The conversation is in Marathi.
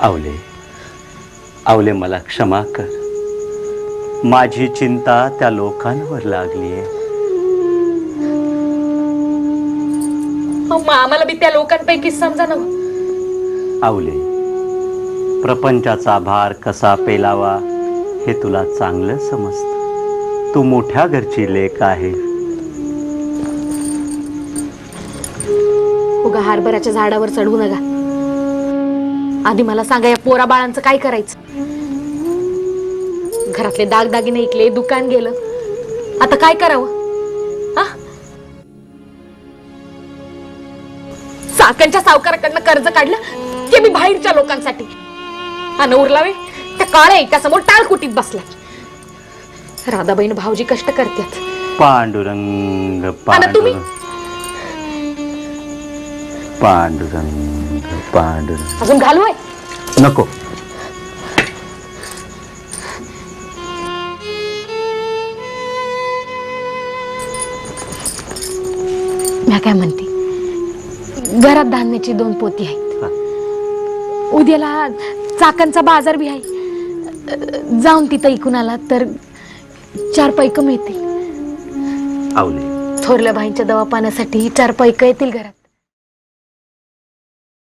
आवले. आवले मला क्षमा कर. माझी चिंता त्या लोकांवर लागली आहे. आम्हाला बी त्या लोकांपैकी समजा ना आवले प्रपंचाचा भार कसा पेलावा हे तुला चांगलं समजत. तू मोठ्या घरची लेख आहे. उगा हारभऱ्याच्या झाडावर चढवू नका. आधी मला सांगा या पोरा बाळांचं काय करायचं? घरातले दागदागिने ऐकले दुकान गेलं. आता काय करावं? चाकणच्या सावकाराकडनं कर्ज काढलं ते मी बाहेरच्या लोकांसाठी? आणि उरलावे? त्या काळ्या एकासमोर टाळकुटीत बसल्या राधाबाईन भाऊजी कष्ट करतात. पांडुरंग तुम्ही? पांडुरंग. पांडुरंग पांडुरंग. अजून घालू आहे? नको. मी काय म्हणते? घरात धान्याची दोन पोती आहेत. उद्याला चाकांचा बाजार बी आहे. जाऊन तिथं इकून आला तर चार पैक मिळतील. थोरल्या बाईंच्या दवा पाण्यासाठी चार पैक येतील घरात.